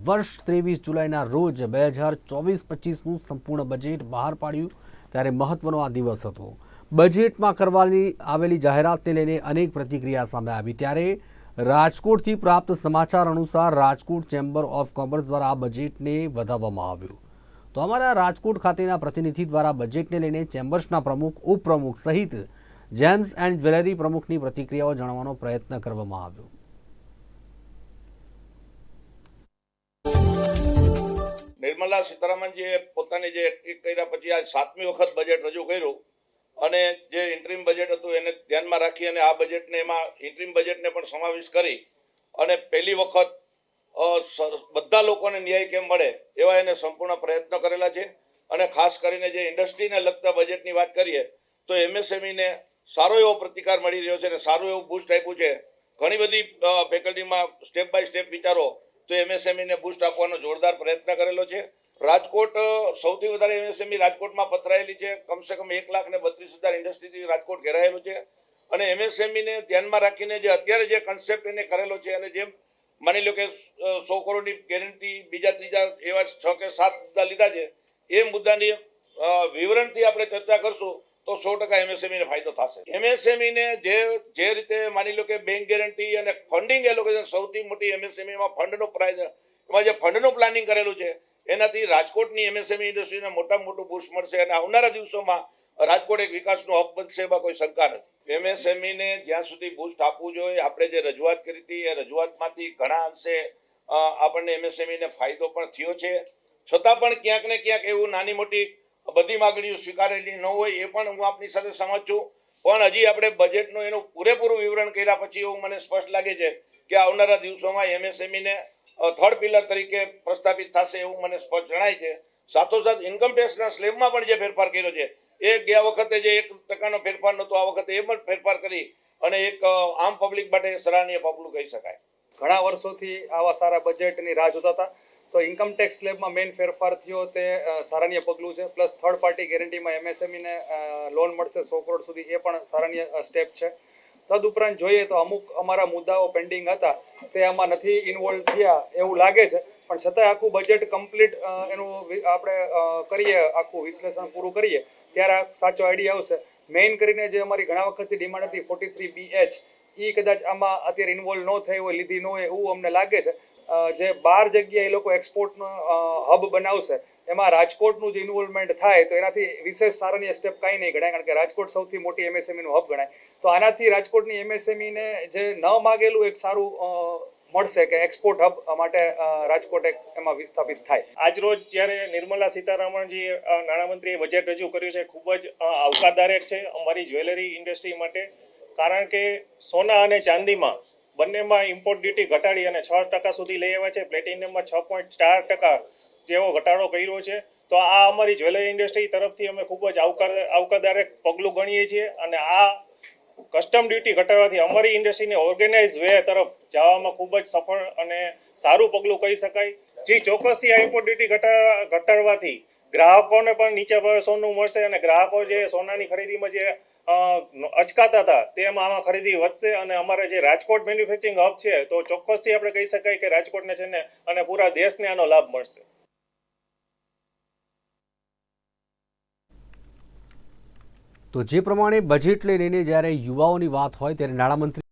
વર્ષ ત્રેવીસ જુલાઈના રોજ બે હજાર ચોવીસ પચીસનું સંપૂર્ણ બજેટ બહાર પાડ્યું ત્યારે મહત્વનો આ દિવસ હતો. બજેટમાં કરવાની આવેલી જાહેરાતને લઈને અનેક પ્રતિક્રિયા સામે આવી. ત્યારે રાજકોટથી પ્રાપ્ત સમાચાર અનુસાર રાજકોટ ચેમ્બર ઓફ કોમર્સ દ્વારા આ બજેટને વધાવવામાં આવ્યું. તો અમારા રાજકોટ ખાતેના પ્રતિનિધિ દ્વારા બજેટને લઈને ચેમ્બર્સના પ્રમુખ, ઉપપ્રમુખ સહિત જેમ્સ એન્ડ જ્વેલરી પ્રમુખની પ્રતિક્રિયાઓ જાણવાનો પ્રયત્ન કરવામાં આવ્યો. નિર્મલા સીતારામનજીએ પોતાની જે એક કર્યા પછી આ સાતમી વખત બજેટ રજૂ કર્યું અને જે ઇન્ટ્રીમ બજેટ હતું એને ધ્યાનમાં રાખી અને આ બજેટને એમાં ઇન્ટ્રીમ બજેટને પણ સમાવેશ કરી અને પહેલી વખત બધા લોકોને ન્યાય કેમ મળે એવા એને સંપૂર્ણ પ્રયત્નો કરેલા છે. અને ખાસ કરીને જે ઇન્ડસ્ટ્રીને લગતા બજેટની વાત કરીએ, તો એમએસએમઈને સારો એવો પ્રતિકાર મળી રહ્યો છે અને સારું એવું બૂસ્ટ આપ્યું છે. ઘણી બધી ફેકલ્ટીમાં સ્ટેપ બાય સ્ટેપ વિચારો તો એમએસએમઈને બૂસ્ટ આપવાનો જોરદાર પ્રયત્ન કરેલો છે. રાજકોટ સૌથી વધારે એમએસએમઈ રાજકોટમાં પથરાયેલી છે. કમસે કમ એક લાખ ને બત્રીસ હજાર ઇન્ડસ્ટ્રીથી રાજકોટ ઘેરાયેલું છે. અને એમએસએમઈને ધ્યાનમાં રાખીને જે અત્યારે જે કન્સેપ્ટ એને કરેલો છે અને જેમ માની લો કે સો કરોડની ગેરંટી બીજા ત્રીજા એવા છ કે સાત મુદ્દા લીધા છે. એ મુદ્દાની વિવરણથી આપણે ચર્ચા કરશું. સો ટકા એમએસએમઈને ફાયદો થશે. એમએસએમઈને જે જે રીતે માની લો કે બેંક ગેરંટી અને ફંડિંગ એલોકેશન સૌથી મોટી એમએસએમઈમાં ફંડનો પ્રાઇઝ એમાં જે ફંડનું પ્લાનિંગ કરેલું છે, એનાથી રાજકોટની એમએસએમઈ ઇન્ડસ્ટ્રીને મોટામાં મોટું બુસ્ટ મળશે અને આવનારા દિવસોમાં રાજકોટ એક વિકાસનું હબ બનશે એમાં કોઈ શંકા નથી. એમએસએમઈને જ્યાં સુધી બૂસ્ટ આપવું જોઈએ, આપણે જે રજૂઆત કરી હતી, એ રજૂઆતમાંથી ઘણા અંશે આપણને એમએસએમઈને ફાયદો પણ થયો છે. છતાં પણ ક્યાંક ને ક્યાંક એવું નાની મોટી બધી માગણીઓ સ્વીકારેલી ન હોય એ પણ હું આપની સાથે સમજ છું. પણ હજી આપણે બજેટનું એનું પૂરેપૂરું વિવરણ કર્યા પછી એવું મને સ્પષ્ટ લાગે છે કે આવનારા દિવસોમાં એમએસએમઈને થર્ડ પિલર તરીકે પ્રસ્થાપિત થશે એવું મને સ્પષ્ટ જણાય છે. સાથોસાથ ઇન્કમ ટેક્સના સ્લેબમાં પણ જે ફેરફાર કર્યો છે, એ ગયા વખતે જે એક ટકાનો ફેરફાર નહોતો, આ વખતે એ પણ ફેરફાર કરી અને એક આમ પબ્લિક માટે સરાહનીય પગલું કહી શકાય. ઘણા વર્ષોથી આવા સારા બજેટની રાહ જોતા હતા. તો ઇન્કમ ટેક્સ સ્લેબમાં મેઇન ફેરફાર થયો તે અ, પગલું છે. પ્લસ થર્ડ પાર્ટી ગેરંટીમાં એમએસએમઈને લોન મળશે સો કરોડ સુધી એ પણ સરાહનીય સ્ટેપ છે. તદુપરાંત જોઈએ તો અમુક અમારા મુદ્દાઓ પેન્ડિંગ હતા તે આમાં નથી ઇન્વોલ્વ થયા એવું લાગે છે. પણ છતાંય આખું બજેટ કમ્પ્લીટ એનું આપણે કરીએ આખું વિશ્લેષણ પૂરું કરીએ ત્યારે સાચો આઈડિયા આવશે. મેઇન કરીને જે અમારી ઘણા વખતથી ડિમાન્ડ હતી forty three B H A કદાચ આમાં અત્યારે ઇન્વોલ્વ ન થઈ હોય લીધી ન હોય એવું અમને લાગે છે. જે બાર જગ્યાએ એ લોકો એક્સપોર્ટનો હબ બનાવશે એમાં રાજકોટનું જે ઇન્વોલ્વમેન્ટ થાય તો એનાથી વિશેષ સારાની સ્ટેપ કાંઈ નહીં ગણાય કારણ કે રાજકોટ સૌથી મોટી એમએસએમઈનું હબ ગણાય. તો આનાથી રાજકોટની એમએસએમઈને જે ન માગેલું એક સારું મળશે કે એક્સપોર્ટ હબ માટે રાજકોટ એક એમાં વિસ્થાપિત થાય. આજરોજ જ્યારે નિર્મલા સીતારામનજી અ, નાણામંત્રીએ બજેટ રજૂ કર્યું છે ખૂબ જ આવકારદાયક છે અમારી જ્વેલરી ઇન્ડસ્ટ્રી માટે કારણ કે સોના અને ચાંદીમાં બંનેમાં ઇમ્પોર્ટ ડ્યુટી ઘટાડી અને છ ટકા સુધી લઈ આવ્યા છે. પ્લેટિનિયમમાં છ પોઈન્ટ ચાર ટકા જેવો ઘટાડો કર્યો છે. તો આ અમારી જ્વેલરી ઇન્ડસ્ટ્રી તરફથી અમે ખૂબ જ આવકાર આવકારદાયક પગલું ગણીએ છીએ અને આ કસ્ટમ ડ્યુટી ઘટાડવાથી અમારી ઇન્ડસ્ટ્રીને ઓર્ગેનાઇઝ વે તરફ જવામાં ખૂબ જ સફળ અને સારું પગલું કહી શકાય. જે ચોક્કસથી આ ઇમ્પોર્ટ ડ્યુટી ઘટા ઘટાડવાથી ગ્રાહકોને પણ નીચે સોનું મળશે અને ગ્રાહકો જે સોનાની ખરીદીમાં જે અચકાતા હતા. તેમાં આમાં ખરીદી વધશે અને અમારે જે રાજકોટ મેન્યુફેક્ચરિંગ હબ છે, તો ચોક્કસથી આપણે કહી શકાય કે રાજકોટને છે ને, અને પૂરા દેશને આનો લાભ મળશે. તો જે પ્રમાણે બજેટ લઈને જ્યારે યુવાઓની વાત હોય, ત્યારે નાણામંત્રી